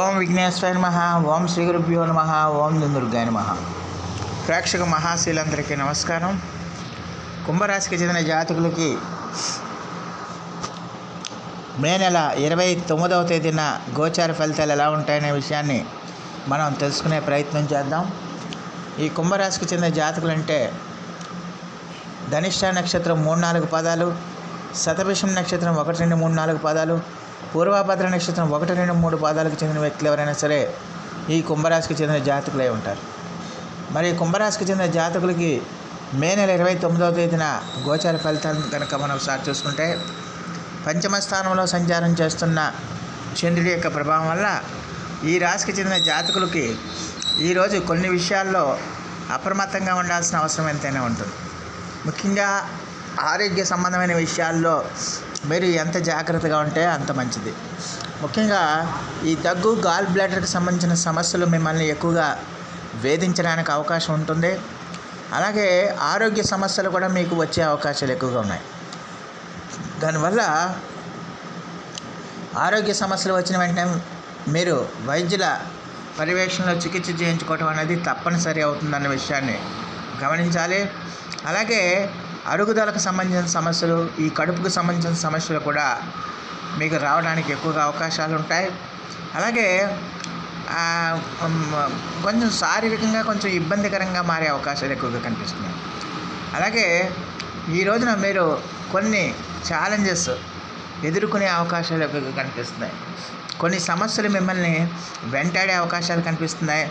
ఓం విఘ్నేశ్వర నమ ఓం శ్రీ గురుభ్యో నమ ఓం దుర్గాయ నమ. ప్రేక్షక మహాశీలందరికీ నమస్కారం. కుంభరాశికి చెందిన జాతకులకి మే నెల ఇరవై తొమ్మిదవ తేదీన గోచార ఫలితాలు ఎలా ఉంటాయనే విషయాన్ని మనం తెలుసుకునే ప్రయత్నం చేద్దాం. ఈ కుంభరాశికి చెందిన జాతకులు అంటే ధనిష్ట నక్షత్రం మూడు నాలుగు పదాలు శతభిషం నక్షత్రం ఒకటి రెండు మూడు నాలుగు పదాలు పూర్వాభద్ర నక్షత్రం ఒకటి రెండు మూడు పాదాలకు చెందిన వ్యక్తులు ఎవరైనా సరే ఈ కుంభరాశికి చెందిన జాతకులై ఉంటారు. మరి కుంభరాశికి చెందిన జాతకులకి మే నెల ఇరవై తొమ్మిదవ తేదీన గోచార ఫలితాలను కనుక మనం స్టార్ట్ చూసుకుంటే పంచమ స్థానంలో సంచారం చేస్తున్న చంద్రుడి యొక్క ప్రభావం వల్ల ఈ రాశికి చెందిన జాతకులకి ఈరోజు కొన్ని విషయాల్లో అప్రమత్తంగా ఉండాల్సిన అవసరం ఎంతైనా ఉంటుంది. ముఖ్యంగా ఆరోగ్య సంబంధమైన విషయాల్లో మీరు ఎంత జాగ్రత్తగా ఉంటే అంత మంచిది. ముఖ్యంగా ఈ దగ్గు గాల్ బ్లాడర్కి సంబంధించిన సమస్యలు మిమ్మల్ని ఎక్కువగా వేధించడానికి అవకాశం ఉంటుంది. అలాగే ఆరోగ్య సమస్యలు కూడా మీకు వచ్చే అవకాశాలు ఎక్కువగా ఉన్నాయి. దానివల్ల ఆరోగ్య సమస్యలు వచ్చిన వెంటనే మీరు వైద్యుల పర్యవేక్షణలో చికిత్స చేయించుకోవటం అనేది తప్పనిసరి అవుతుందన్న విషయాన్ని గమనించాలి. అలాగే అరుగుదలకు సంబంధించిన సమస్యలు ఈ కడుపుకు సంబంధించిన సమస్యలు కూడా మీకు రావడానికి ఎక్కువగా అవకాశాలు ఉంటాయి. అలాగే కొంచెం శారీరకంగా కొంచెం ఇబ్బందికరంగా మారే అవకాశాలు ఎక్కువగా కనిపిస్తున్నాయి. అలాగే ఈ రోజున మీరు కొన్ని ఛాలెంజెస్ ఎదుర్కొనే అవకాశాలు ఎక్కువగా కనిపిస్తున్నాయి. కొన్ని సమస్యలు మిమ్మల్ని వెంటాడే అవకాశాలు కనిపిస్తున్నాయి.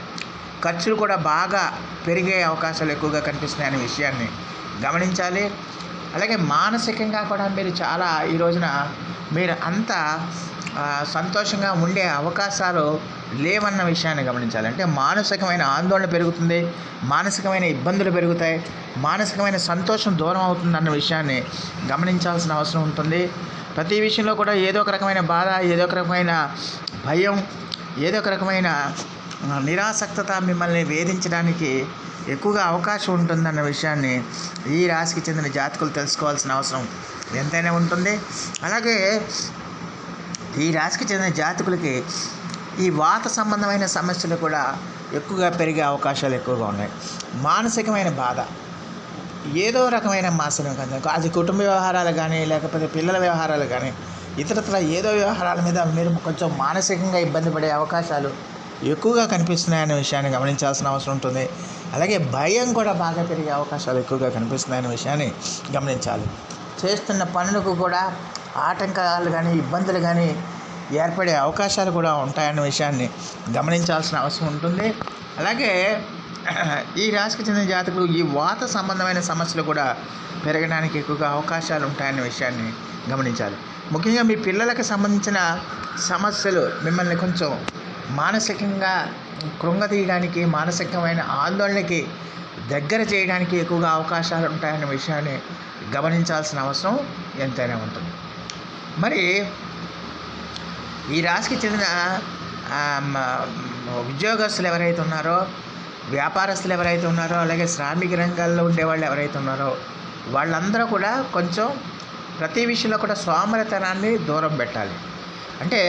ఖర్చులు కూడా బాగా పెరిగే అవకాశాలు ఎక్కువగా కనిపిస్తున్నాయి అనే విషయాన్ని గమనించాలి. అలాగే మానసికంగా కూడా మీరు చాలా ఈ రోజున మీరు అంత సంతోషంగా ఉండే అవకాశాలు లేవన్న విషయాన్ని గమనించాలి. అంటే మానసికమైన ఆందోళన పెరుగుతుంది మానసికమైన ఇబ్బందులు పెరుగుతాయి మానసికమైన సంతోషం దూరం అవుతుంది అన్న విషయాన్ని గమనించాల్సిన అవసరం ఉంటుంది. ప్రతి విషయంలో కూడా ఏదో ఒక రకమైన బాధ ఏదో ఒక రకమైన భయం ఏదో ఒక రకమైన నిరాసక్తత మిమ్మల్ని వేధించడానికి ఎక్కువగా అవకాశం ఉంటుందన్న విషయాన్ని ఈ రాశికి చెందిన జాతకులు తెలుసుకోవాల్సిన అవసరం ఎంతైనా ఉంటుంది. అలాగే ఈ రాశికి చెందిన జాతకులకి ఈ వాత సంబంధమైన సమస్యలు కూడా ఎక్కువగా పెరిగే అవకాశాలు ఎక్కువగా ఉన్నాయి. మానసికమైన బాధ ఏదో రకమైన మాసనం కదా అది కుటుంబ వ్యవహారాలు కానీ లేకపోతే పిల్లల వ్యవహారాలు కానీ ఇతరత్ర ఏదో వ్యవహారాల మీద మీరు కొంచెం మానసికంగా ఇబ్బంది పడే అవకాశాలు ఎక్కువగా కనిపిస్తున్నాయనే విషయాన్ని గమనించాల్సిన అవసరం ఉంటుంది. అలాగే భయం కూడా బాగా పెరిగే అవకాశాలు ఎక్కువగా కనిపిస్తున్నాయనే విషయాన్ని గమనించాలి. చేస్తున్న పనులకు కూడా ఆటంకాలు కానీ ఇబ్బందులు కానీ ఏర్పడే అవకాశాలు కూడా ఉంటాయన్న విషయాన్ని గమనించాల్సిన అవసరం ఉంటుంది. అలాగే ఈ రాశికి చెందిన జాతకులు ఈ వాత సంబంధమైన సమస్యలు కూడా పెరగడానికి ఎక్కువగా అవకాశాలు ఉంటాయన్న విషయాన్ని గమనించాలి. ముఖ్యంగా మీ పిల్లలకు సంబంధించిన సమస్యలు మిమ్మల్ని కొంచెం మానసికంగా కృంగతీయడానికి మానసికమైన ఆందోళనకి దగ్గర చేయడానికి ఎక్కువగా అవకాశాలు ఉంటాయన్న విషయాన్ని గమనించాల్సిన అవసరం ఎంతైనా ఉంటుంది. మరి ఈ రాశికి చెందిన ఉద్యోగస్తులు ఎవరైతే ఉన్నారో వ్యాపారస్తులు ఎవరైతే ఉన్నారో అలాగే శ్రామిక రంగాల్లో ఉండేవాళ్ళు ఎవరైతే ఉన్నారో వాళ్ళందరూ కూడా కొంచెం ప్రతి విషయంలో కూడా సోమరితనాన్ని దూరం పెట్టాలి. అంటే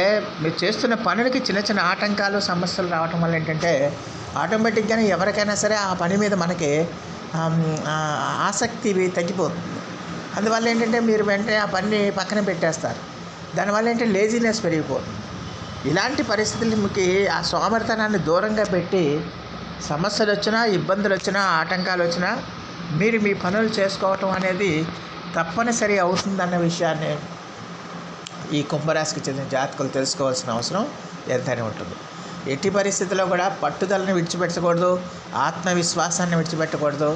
మీరు చేస్తున్న పనులకి చిన్న చిన్న ఆటంకాలు సమస్యలు రావటం వల్ల ఏంటంటే ఆటోమేటిక్గానే ఎవరికైనా సరే ఆ పని మీద మనకి ఆసక్తి తగ్గిపోతుంది. అందువల్ల ఏంటంటే మీరు వెంటనే ఆ పని పక్కన పెట్టేస్తారు. దానివల్ల ఏంటంటే లేజినెస్ పెరిగిపోతుంది. ఇలాంటి పరిస్థితులకి ఆ సోమరితనాన్ని దూరంగా పెట్టి సమస్యలు వచ్చినా ఇబ్బందులు వచ్చినా ఆటంకాలు వచ్చినా మీరు మీ పనులు చేసుకోవటం అనేది తప్పనిసరి అవుతుందన్న విషయాన్ని ఈ కుంభరాశికి చెందిన జాతకులు తెలుసుకోవాల్సిన అవసరం ఎంతైనా ఉంటుంది. ఎట్టి పరిస్థితుల్లో కూడా పట్టుదలని విడిచిపెట్టకూడదు ఆత్మవిశ్వాసాన్ని విడిచిపెట్టకూడదు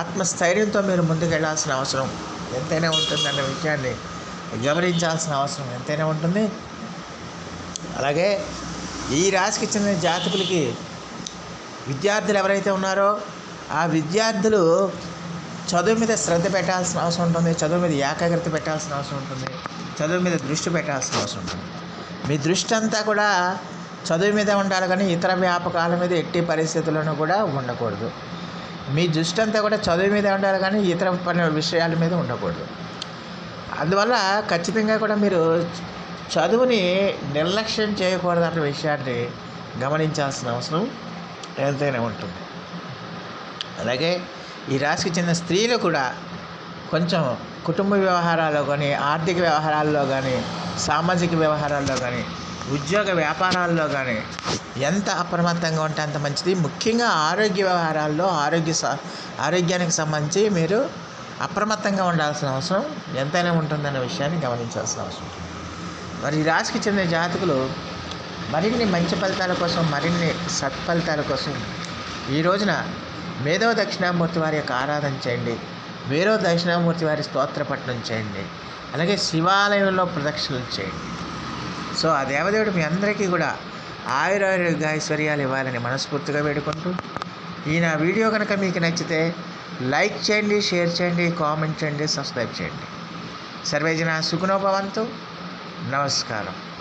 ఆత్మస్థైర్యంతో మీరు ముందుకు వెళ్ళాల్సిన అవసరం ఎంతైనా ఉంటుందన్న విషయాన్ని గమనించాల్సిన అవసరం ఎంతైనా ఉంటుంది. అలాగే ఈ రాశికి చెందిన జాతకులకి విద్యార్థులు ఎవరైతే ఉన్నారో ఆ విద్యార్థులు చదువు మీద శ్రద్ధ పెట్టాల్సిన అవసరం ఉంటుంది చదువు మీద ఏకాగ్రత పెట్టాల్సిన అవసరం ఉంటుంది. చదువు మీద దృష్టి పెట్టాల్సిన అవసరం ఉంది. మీ దృష్టి అంతా కూడా చదువు మీద ఉండాలి కానీ ఇతర వ్యాపకాల మీద ఎట్టి పరిస్థితుల్లోనూ కూడా ఉండకూడదు. మీ దృష్టి అంతా కూడా చదువు మీద ఉండాలి కానీ ఇతర పని విషయాల మీద ఉండకూడదు. అందువల్ల ఖచ్చితంగా కూడా మీరు చదువుని నిర్లక్ష్యం చేయకూడదన్న విషయాన్ని గమనించాల్సిన అవసరం ఎంతైనా ఉంటుంది. అలాగే ఈ రాశికి చెందిన స్త్రీలు కూడా కొంచెం కుటుంబ వ్యవహారాల్లో కానీ ఆర్థిక వ్యవహారాల్లో కానీ సామాజిక వ్యవహారాల్లో కానీ ఉద్యోగ వ్యాపారాల్లో కానీ ఎంత అప్రమత్తంగా ఉంటే అంత మంచిది. ముఖ్యంగా ఆరోగ్య వ్యవహారాల్లో ఆరోగ్య స ఆరోగ్యానికి సంబంధించి మీరు అప్రమత్తంగా ఉండాల్సిన అవసరం ఎంతైనా ఉంటుందన్న విషయాన్ని గమనించాల్సిన అవసరం. మరి ఈ రాశికి చెందిన జాతకులు మరిన్ని మంచి ఫలితాల కోసం మరిన్ని సత్ఫలితాల కోసం ఈ రోజున మేధో దక్షిణామూర్తి వారి యొక్క ఆరాధన చేయండి. వేరే దక్షిణామూర్తి వారి స్తోత్ర పఠనం చేయండి. అలాగే శివాలయంలో ప్రదక్షిణలు చేయండి. సో ఆ దేవదేవుడు మీ అందరికీ కూడా ఆయురారోగ్య ఐశ్వర్యాలు ఇవ్వాలని మనస్ఫూర్తిగా వేడుకుంటూ ఈ నా వీడియో కనుక మీకు నచ్చితే లైక్ చేయండి షేర్ చేయండి కామెంట్ చేయండి సబ్స్క్రైబ్ చేయండి. సర్వేజన సుఖనోభవంతు నమస్కారం.